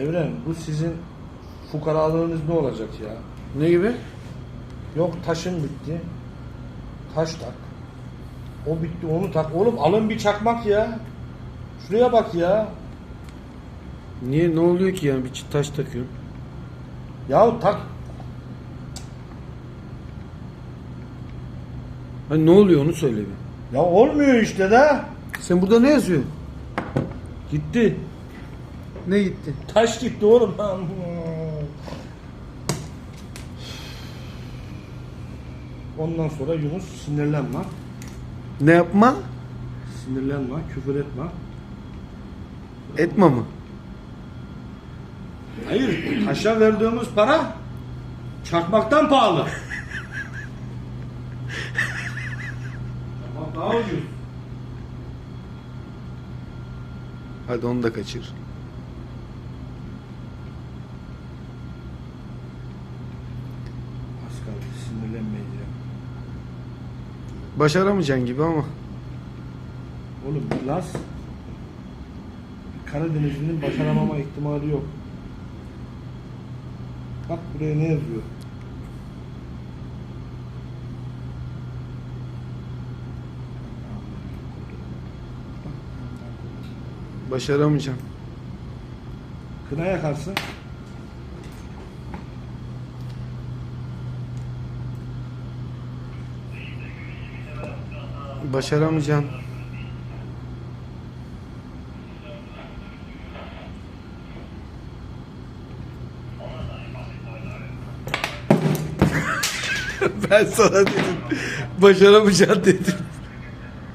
Evren bu sizin fukaralığınız ne olacak ya? Ne gibi? Yok taşın bitti. Taş tak. O bitti onu tak. Oğlum alın bir çakmak ya. Şuraya bak ya. Niye ne oluyor ki yani bir taş takıyorsun? Ya tak. Hani ne oluyor onu söyle bir. Ya olmuyor işte de. Sen burada ne yazıyorsun? Gitti. Ne gitti? Taş gitti oğlum. Ondan sonra Yunus sinirlenme. Ne yapma? Sinirlenme, küfür etme. Etme mı? Hayır, taşa verdiğimiz para çakmaktan pahalı. Çakmak daha ucuz. Hadi onu da kaçır. Sinirlenmeyeceğim. Başaramayacaksın gibi ama. Oğlum Laz Karadenizli'nin başaramama ihtimali yok. Bak buraya ne yazıyor? Başaramayacaksın. Kına yakarsın. Başaramayacaksın. ben sana dedim. Başaramayacaksın dedim.